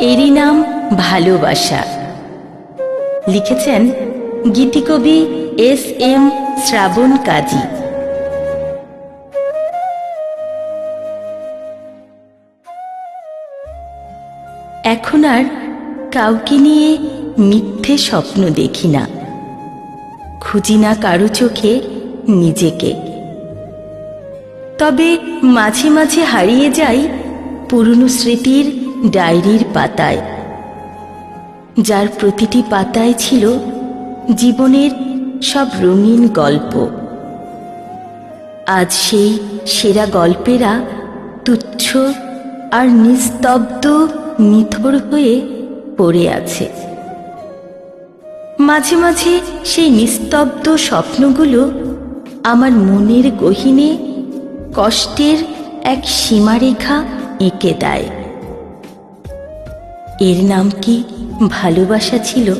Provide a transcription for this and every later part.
এরই নাম ভালোবাসা। লিখেছেন গীতিকবি এস এম শ্রাবণ কাজী। এখন আর কাউকে নিয়ে মিথ্যে স্বপ্ন দেখি না। খুঁজি না কারও চোখে নিজেকে। তবে মাঝে মাঝে হারিয়ে যাই পুরনো স্মৃতির ডায়েরির পাতায়। যার প্রতিটি পাতায় ছিল জীবনের সব রঙিন গল্প। আজ সেই সেরা গল্পেরা তুচ্ছ আর নিস্তব্ধ নিথর হয়ে পড়ে আছে। মাঝে মাঝে সেই নিস্তব্ধ স্বপ্নগুলো আমার মনের গহিনে কষ্টের এক সীমারেখা এঁকে দেয়। এর নাম কি ভালোবাসা ছিল?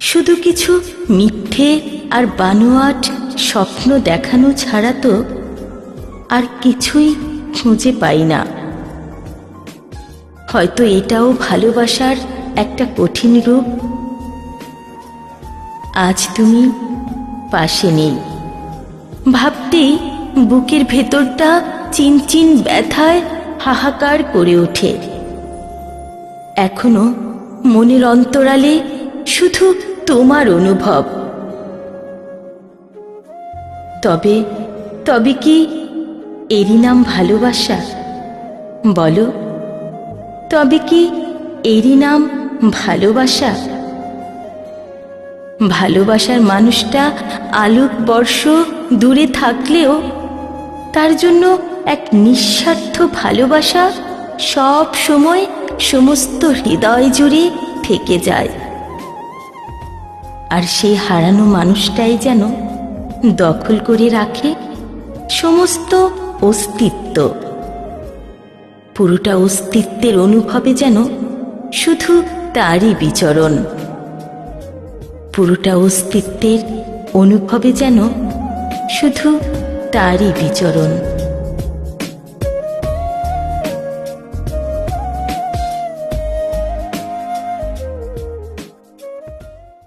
শুধু কিছু মিথ্যে আর বানোয়াট স্বপ্ন দেখানো ছাড়া তো আর কিছুই খুঁজে পাই না। হয়তো এটাও ভালোবাসার একটা কঠিন রূপ। আজ তুমি পাশে নেই। ভাবতেই বুকের ভেতরটা চিনচিন ব্যথায় হাহাকার করে ওঠে। এখনও মনের অন্তরালে শুধু তোমার অনুভব। তবে তবে কি এরই নাম ভালোবাসা? বলো। তবে কি এরই নাম ভালোবাসা? ভালোবাসার মানুষটা আলোক বর্ষ দূরে থাকলেও তার জন্য এক নিঃস্বার্থ ভালোবাসা সব সময় সমস্ত হৃদয় জুড়ে থেকে যায়। আর সেই হারানো মানুষটাই যেন দখল করে রাখে সমস্ত অস্তিত্ব। পুরোটা অস্তিত্বের অনুভবে যেন শুধু তারই বিচরণ। পুরোটা অস্তিত্বের অনুভবে যেন শুধু তারই বিচরণ।